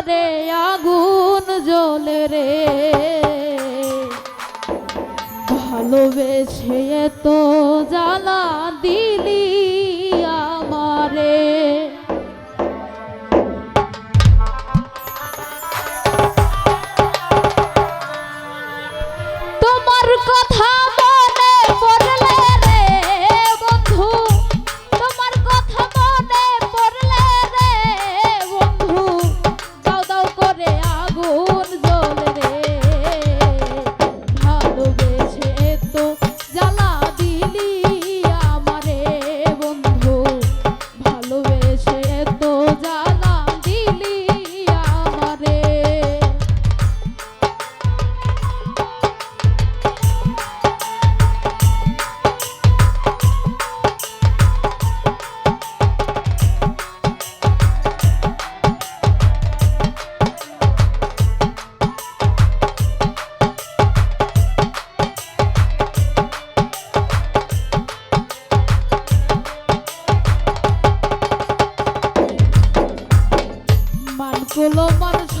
ভিতরে আগুন জ্বলে রে। ভালোবেসে এত জ্বালা দিলি আমারে। তোমার কথা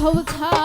whole time.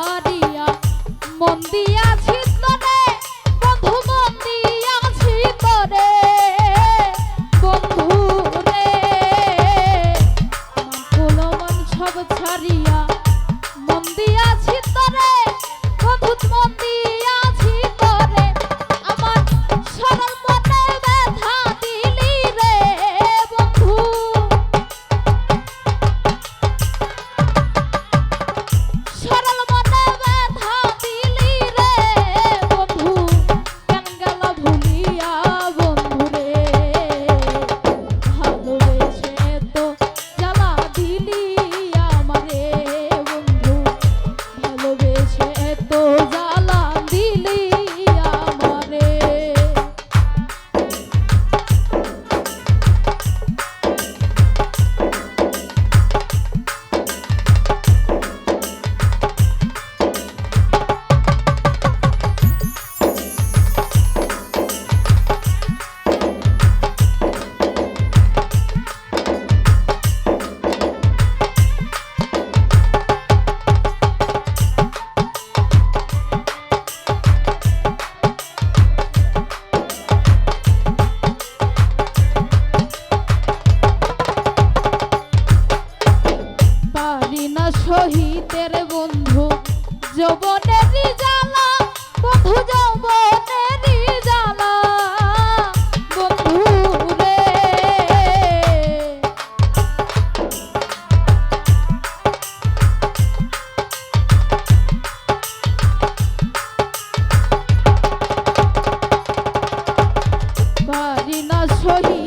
শহীদের বন্ধু যৌবনের জ্বালা বন্ধু যৌবনের জ্বালা বন্ধু রে। না শহীদ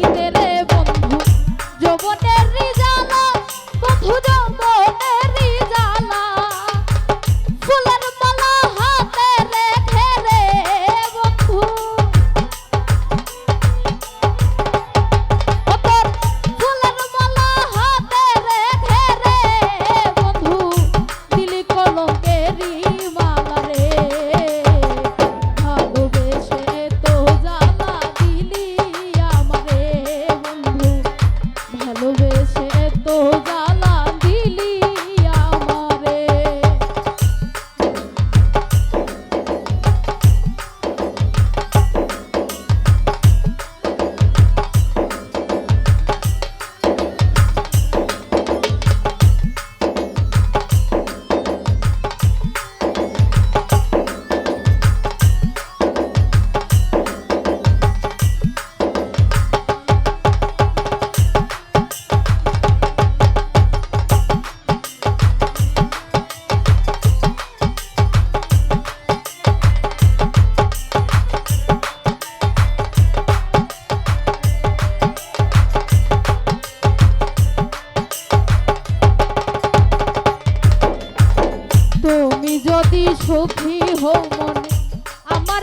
তুমি যদি সুখী হো মনে আমার